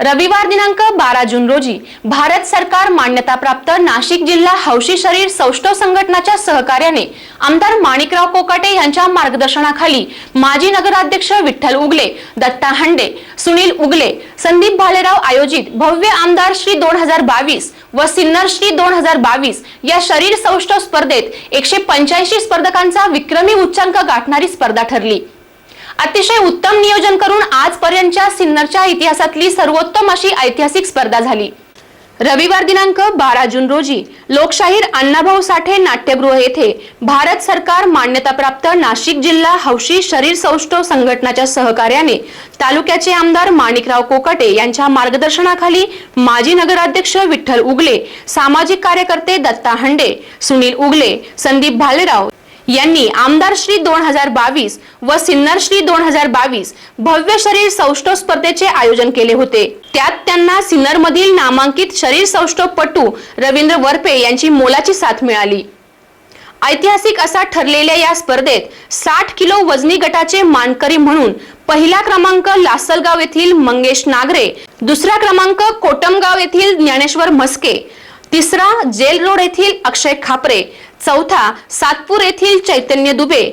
रविवार दिनांक बारा जून रोजी भारत सरकार मान्यताप्राप्त नाशिक जिल्हा हौशी शरीर सौष्ठव संघटनाच्या सहकार्याने आमदार माणिकराव कोकाटे यांच्या मार्गदर्शनाखाली माजी नगराध्यक्ष विठ्ठल उगले दत्ता हंडे सुनील उगले संदीप भालेराव आयोजित भव्य आमदार श्री दोन हजार बावीस व सिन्नर श्री दोन हजार बावीस या शरीर सौष्ठव स्पर्धेत एकशे पंच्याऐंशी स्पर्धकांचा विक्रमी उच्चांक गाठणारी स्पर्धा ठरली. अतिशय उत्तम नियोजन करून आजपर्यंतच्या सिन्नरच्या इतिहासातली सर्वोत्तम अशी ऐतिहासिक स्पर्धा झाली. रविवार दिनांक बारा जून रोजी लोकशाहीर अण्णाभाऊ साठे नाट्यगृह येथे भारत सरकार मान्यताप्राप्त नाशिक जिल्हा हौशी शरीर सौष्ठव संघटनाच्या सहकार्याने तालुक्याचे आमदार माणिकराव कोकटे यांच्या मार्गदर्शनाखाली माजी नगराध्यक्ष विठ्ठल उगले सामाजिक कार्यकर्ते दत्ता हंडे सुनील उगले संदीप भालेराव यांनी आमदार श्री दोन हजार बावीस व सिन्नर श्री दोन हजार बावीस भव्य शरीर सौष्ठव स्पर्धेचे आयोजन केले होते. त्यात त्यांना सिन्नर मधील नामांकित शरीर सौष्ठव पटू रवींद्र वरपे यांची मोलाची साथ मिळाली. ऐतिहासिक असा ठरलेल्या या स्पर्धेत साठ किलो वजनी गटाचे मानकरी म्हणून पहिला क्रमांक लासलगाव येथील मंगेश नागरे दुसरा क्रमांक कोटमगाव येथील ज्ञानेश्वर म्हस्के तिसरा जेल रोड येथील अक्षय खापरे. चौथा सातपूर येथील चैतन्य दुबे.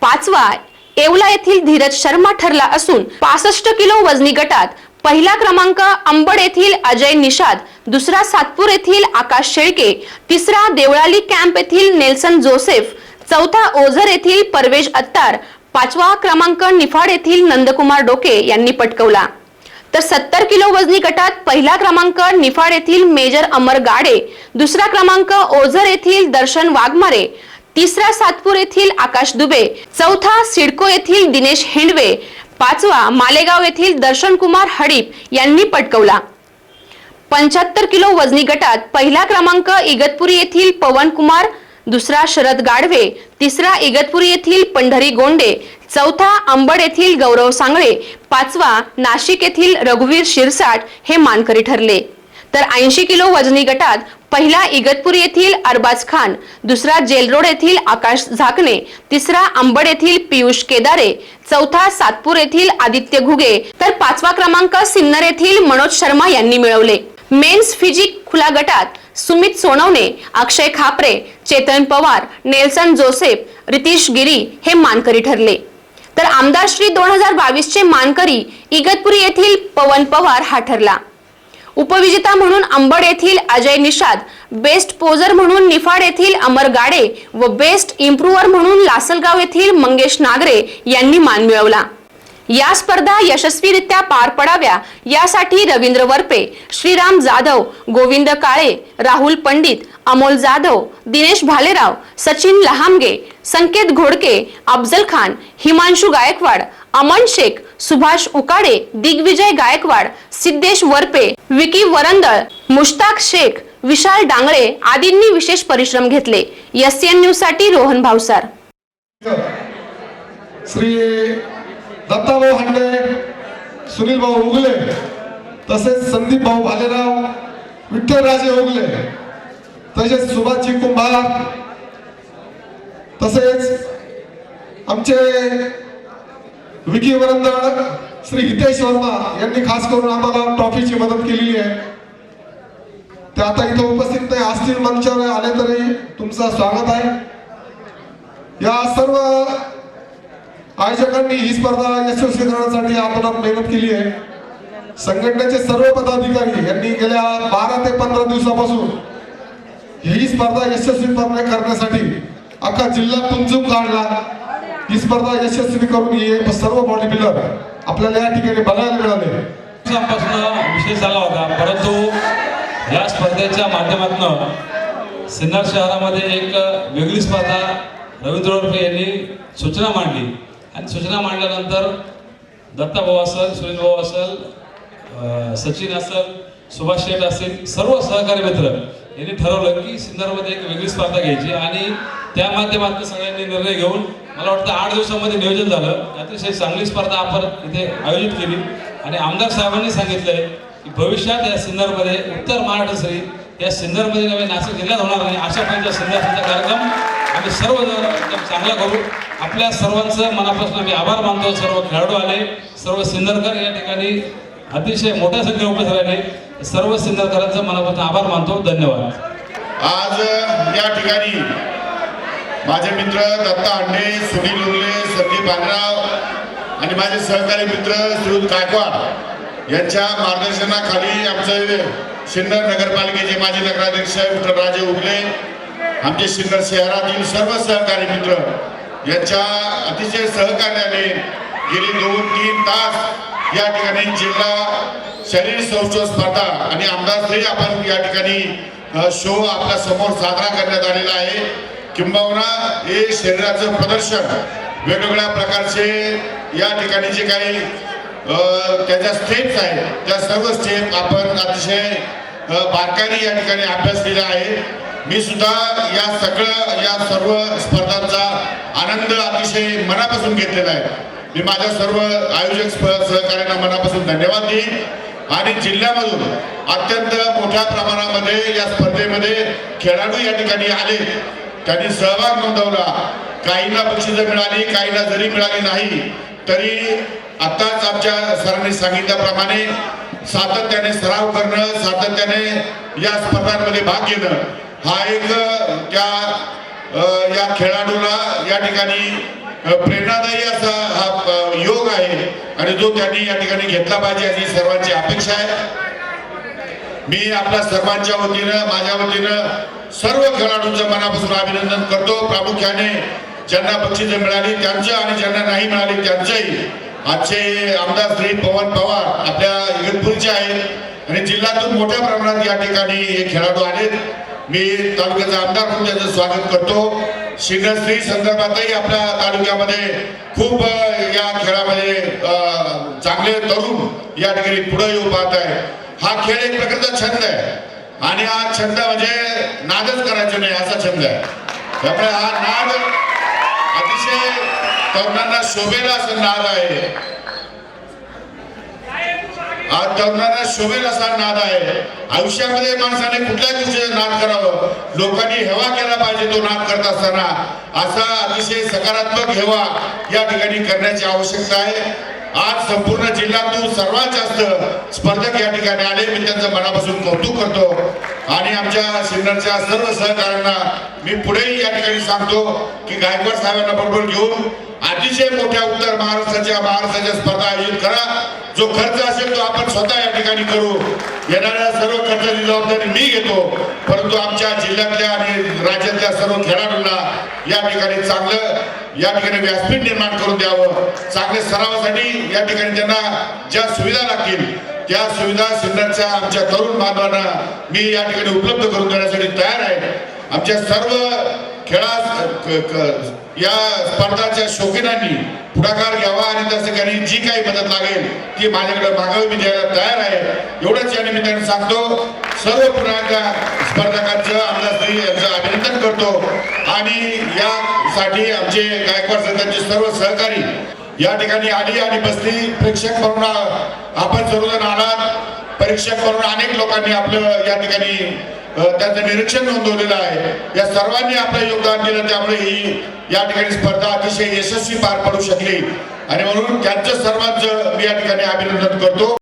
पाचवा येवला येथील धीरज शर्मा ठरला असून पासष्ट किलो वजनी गटात. पहिला क्रमांक अंबड येथील अजय निषाद. दुसरा सातपूर येथील आकाश शेळके. तिसरा देवळाली कॅम्प येथील नेल्सन जोसेफ. चौथा ओझर येथील परवेज अत्तार. पाचवा क्रमांक निफाड येथील नंदकुमार डोके यांनी पटकवला. तर सत्तर किलो वजनी गटात पहिला क्रमांक निफाड येथील मेजर अमर गाडे दुसरा क्रमांक ओझर येथील दर्शन वाघमारे तिसरा सातपूर येथील आकाश दुबे चौथा सिडको येथील दिनेश हेंडवे पाचवा मालेगाव येथील दर्शन कुमार हडीप यांनी पटकवला. पंच्याहत्तर किलो वजनी गटात पहिला क्रमांक इगतपुरी येथील पवन कुमार दुसरा शरद गाढवे तिसरा इगतपुरी येथील पंढरी गोंडे चौथा अंबड येथील गौरव सांगळे पाचवा नाशिक येथील रघुवीर शिरसाट हे मानकरी ठरले. तर ऐंशी किलो वजनी गटात पहिला इगतपूर येथील अरबाज खान दुसरा जेलरोड येथील आकाश झाकणे तिसरा अंबड येथील पियुष केदारे चौथा सातपूर येथील आदित्य घुगे तर पाचवा क्रमांक सिन्नर येथील मनोज शर्मा यांनी मिळवले. मेन्स फिजिक खुला गटात सुमित सोनवणे अक्षय खापरे चेतन पवार नेल्सन जोसेफ रितीश गिरी हे मानकरी ठरले. तर आमदार श्री दोन हजार बावीस चे मानकरी इगतपुरी येथील पवन पवार हा ठरला. उपविजेता म्हणून अंबड येथील अजय निषाद बेस्ट पोजर म्हणून निफाड येथील अमर गाडे व बेस्ट इम्प्रुव्हर म्हणून लासलगाव येथील मंगेश नागरे यांनी मान मिळवला. या स्पर्धा यशस्वीरित्या पार पडाव्या यासाठी रवींद्र वरपे श्रीराम जाधव गोविंद काळे राहुल पंडित अमोल जाधव दिनेश भालेराव सचिन लहामगे संकेत घोडके अफजल खान हिमांशु गायकवाड अमन शेख सुभाष उकाडे दिग्विजय गायकवाड सिद्धेश वरपे विकी वरंदळ मुश्ताक शेख विशाल डांगळे आदींनी विशेष परिश्रम घेतले. एस एन न्यूजसाठी रोहन भावसार श्री दत्ताभाऊ हांडे सुनील भाऊ उगले तसेच संदीप भाऊ भालेराव विठ्ठलराजे उगले तसेच सुभाषजी कुंभार तसेच आमचे विकी वरंदळ श्री हितेश वर्मा यांनी खास करून आम्हाला ट्रॉफीची मदत केलेली आहे. ते आता इथं उपस्थित नाही असतील मंचावर आले तरी तुमचं स्वागत आहे. या सर्व आयोजकांनी ही स्पर्धा यशस्वी करण्यासाठी आपण मेहनत केली आहे. संघटनेचे सर्व पदाधिकारी यांनी गेल्या बारा ते पंधरा दिवसापासून ही स्पर्धा यशस्वीपणे करण्यासाठी अख्खा जिल्हा तुमचूक काढला. ही स्पर्धा यशस्वी करून हे सर्व बॉडी बिल्डर आपल्याला या ठिकाणी बघायला मिळाले. विषय झाला होता परंतु या स्पर्धेच्या माध्यमातून सिन्नर शहरामध्ये एक वेगळी स्पर्धा रवींद्र यांनी सूचना मांडली. आणि सूचना मांडल्यानंतर दत्ताभाऊ असेल सुनील भाऊ असेल सचिन असेल सुभाष शेठ असेल सर्व सहकारी मित्र यांनी ठरवलं की सिन्नरमध्ये एक वेगळी स्पर्धा घ्यायची आणि त्या माध्यमातून सगळ्यांनी निर्णय घेऊन मला वाटतं आठ दिवसामध्ये नियोजन झालं. अतिशय चांगली स्पर्धा आपण इथे आयोजित केली. आणि आमदार साहेबांनी सांगितलंय की भविष्यात या सिन्नरमध्ये उत्तर महाराष्ट्र श्री या सिन्नरमध्ये नव्हे नाशिक जिल्ह्यात होणार नाही. अशा प्रकारचा सिन्नरचा कार्यक्रम आम्ही सर्वजण एकदम चांगला करू. आपल्या सर्वांचं मनापासून आम्ही आभार मानतो. सर्व खेळाडू आले सर्व सिंदरकर या ठिकाणी अतिशय मोठ्या संख्येने उपस्थित राहिले. सर्व सिंदरकरांचं मनापासून आभार मानतो. धन्यवाद. आज या ठिकाणी माझे मित्र दत्ता अंडे सुनील उर्ले संदीप बागराव आणि माझे सहकारी मित्र श्रीयुत गायकवाड यांच्या मार्गदर्शनाखाली आमचे सिन्नर नगरपालिकेचे माजी नगराध्यक्ष मित्र राजे उगले आमचे सिन्नर शहरातील सर्व सहकारी मित्र यांच्या अतिशय सहकार्याने गेले दोन तीन तास या ठिकाणी जिल्हा शरीर सौष्ठव स्पर्धा आणि आमदार श्री आपण या ठिकाणी शो आपल्यासमोर साजरा करण्यात आलेला आहे. किंबहुना हे शरीराचं प्रदर्शन वेगवेगळ्या प्रकारचे या ठिकाणी जे काही त्याच्या स्टेप्स आहेत त्या सर्व स्टेप आपण अतिशय अ, बारकाईने या ठिकाणी अभ्यास केला आहे. मी सुद्धा या सगळं या सर्व स्पर्धांचा आनंद अतिशय मनापासून घेतलेला आहे. मी माझ्या सर्व आयोजक सहकार्यांना मनापासून धन्यवाद देईन. आणि जिल्ह्यामधून अत्यंत मोठ्या प्रमाणामध्ये या स्पर्धेमध्ये खेळाडू या ठिकाणी आले. त्यांनी सहभाग नोंदवला. काहींना बक्षिसं मिळाली काहींना जरी मिळाली नाही तरी आताच आमच्या सरांनी सांगितल्याप्रमाणे सातत्याने सराव करणं सातत्याने या स्पर्धांमध्ये भाग घेणं हा एक त्या या खेळाडूला या ठिकाणी प्रेरणादायी असा हा योग आहे आणि जो त्यांनी या ठिकाणी घेतला पाहिजे अशी सर्वांची अपेक्षा आहे. मी आपल्या सर्वांच्या वतीनं माझ्या वतीनं सर्व खेळाडूंचं मनापासून अभिनंदन करतो. प्रामुख्याने ज्यांना बक्षिसं मिळाली त्यांचं आणि ज्यांना नाही मिळाली त्यांचंही. आजचे आमदार श्री पवन पवार आपल्या इगतपूरचे आहेत आणि जिल्ह्यातून मोठ्या प्रमाणात या ठिकाणी हे खेळाडू आलेत. मी तालुक्याचा आमदार म्हणून स्वागत करतो. शिंगस्त्री संदर्भातही आपल्या तालुक्यामध्ये खूप या खेळामध्ये चांगले तरुण या ठिकाणी पुढे येऊ पाहत आहे हा खेळ एक प्रकारचा छंद आहे. आणि हा छंद म्हणजे नादच करायचं नाही असा छंद आहे. त्यामुळे हा नाद अतिशय तरुणांना शोभेला असा नाद आहे. आज तरुणांना शोभेल असा नाद आहे. आयुष्यामध्ये माणसाने कुठल्या गोष्टीचा नाद करावं. लोकांनी हेवा केला पाहिजे तो नाद करत असताना. असा अतिशय सकारात्मक हेवा या ठिकाणी करण्याची आवश्यकता आहे. आज संपूर्ण जिल्ह्यातून सर्वात जास्त स्पर्धक या ठिकाणी आले. मी त्यांचं मनापासून कौतुक करतो. आणि आमच्या सिन्नरच्या सर्व सहकाऱ्यांना मी पुढेही या ठिकाणी सांगतो की गायकवाड साहेबांना बरोबर घेऊन अतिशय मोठ्या उत्तर महाराष्ट्राच्या महाराष्ट्राच्या स्पर्धा आयोजित करा. जो खर्च असेल तो आपण स्वतः या ठिकाणी करू. येणाऱ्या सर्व खर्चाची जबाबदारी मी घेतो. परंतु आमच्या जिल्ह्यातल्या आणि राज्यातल्या सर्व खेळाडूंना या ठिकाणी चांगलं या ठिकाणी व्यासपीठ निर्माण करून द्यावं. चांगल्या सरावासाठी या ठिकाणी त्यांना ज्या सुविधा लागतील त्या सुविधा सिन्नरच्या आमच्या तरुण बांधवांना मी या ठिकाणी उपलब्ध करून देण्यासाठी तयार आहे. आमच्या सर्व खेळा या स्पर्धाच्या शौकीनांनी पुढाकार घ्यावा आणि त्या ठिकाणी जी काही मदत लागेल ती माझ्याकडे मागावी मी द्यायला तयार आहे. एवढंच या निमित्ताने सांगतो. सर्व पुन्हा स्पर्धकांचं आमदार यांचं अभिनंदन करतो. आणि यासाठी आमचे गायकवाड संघाचे सर्व सहकारी या ठिकाणी आली आणि बसली. प्रेक्षक म्हणून आपण सर्वजण आलात. परीक्षक म्हणून अनेक लोकांनी आपलं या ठिकाणी त्यांचं त्याचं निरीक्षण नोंदवलेलं आहे. या सर्वांनी आपलं योगदान दिलं. त्यामुळे ही या ठिकाणी स्पर्धा अतिशय यशस्वी पार पडू शकली. आणि म्हणून त्यांचं सर्वांचं मी या ठिकाणी अभिनंदन करतो.